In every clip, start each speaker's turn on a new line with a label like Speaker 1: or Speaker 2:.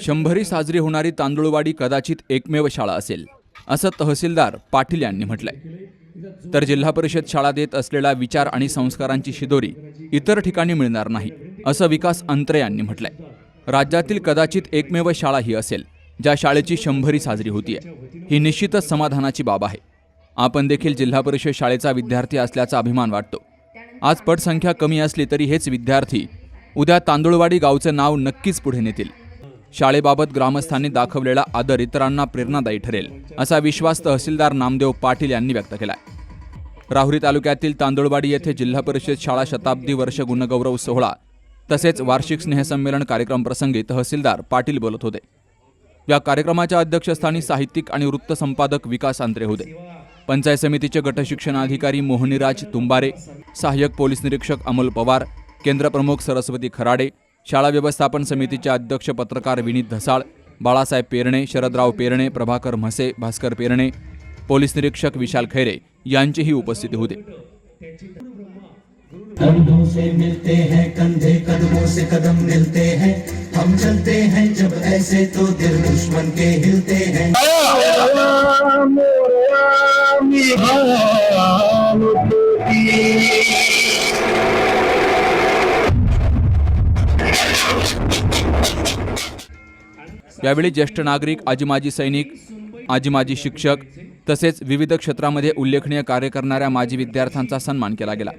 Speaker 1: शंभरी साजरी होणारी तांदूळवाडी कदाचित एकमेव शाळा असेल असं तहसीलदार पाटील यांनी म्हटलंय. तर जिल्हा परिषद शाळा देत असलेला विचार आणि संस्कारांची शिदोरी इतर ठिकाणी मिळणार नाही असं विकास अंत्रे यांनी म्हटलंय. राज्यातील कदाचित एकमेव शाळा ही असेल ज्या शाळेची शंभरी साजरी होतीये. ही निश्चितच समाधानाची बाब आहे. आपण देखील जिल्हा परिषद शाळेचा विद्यार्थी असल्याचा अभिमान वाटतो. आज पटसंख्या कमी असली तरी हेच विद्यार्थी उद्या तांदुळवाडी गावचं नाव नक्कीच पुढे नेतील. शाळेबाबत ग्रामस्थांनी दाखवलेला आदर इतरांना प्रेरणादायी ठरेल असा विश्वास तहसीलदार नामदेव पाटील यांनी व्यक्त केला राहुरी तालुक्यातील तांदुळवाडी येथे जिल्हा परिषद शाळा शताब्दी वर्ष गुणगौरव सोहळा तसेच वार्षिक स्नेहसंमेलन कार्यक्रम प्रसंगी तहसीलदार पाटील बोलत होते. या कार्यक्रमाच्या अध्यक्षस्थानी साहित्यिक आणि वृत्तसंपादक विकास आंत्रे होते. पंचायत समितीचे गटशिक्षणाधिकारी मोहनीराज तुंबारे सहाय्यक पोलीस निरीक्षक अमोल पवार केंद्रप्रमुख सरस्वती खराडे शाळा व्यवस्थापन समितीचे अध्यक्ष पत्रकार विनीत धसाळ बाळासाहेब पेरणे शरदराव पेरणे प्रभाकर म्हसे भास्कर पेरणे पोलीस निरीक्षक विशाल खैरे यांचीही उपस्थिती होती
Speaker 2: कंधों से मिलते हैं कंधे कदमों से कदम मिलते हैं हम चलते हैं जब ऐसे तो दिल दुश्मन के हिलते हैं
Speaker 1: यावेळी ज्येष्ठ नागरिक आजी माजी सैनिक आजी माजी शिक्षक तसेच विविध क्षेत्रामध्ये उल्लेखनीय कार्य करणाऱ्या माजी विद्यार्थ्यांचा सन्मान केला गेला.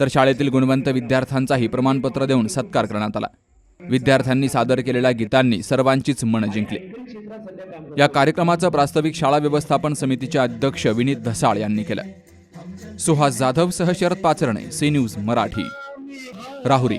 Speaker 1: तर शाळेतील गुणवंत विद्यार्थ्यांचाही प्रमाणपत्र देऊन सत्कार करण्यात आला. विद्यार्थ्यांनी सादर केलेल्या गीतांनी सर्वांचीच मन जिंकली. या कार्यक्रमाचं प्रास्ताविक शाळा व्यवस्थापन समितीचे अध्यक्ष विनीत धसाळ यांनी केलं. सुहास जाधव सह शरद पाचरणे सी न्यूज मराठी. राहुरी.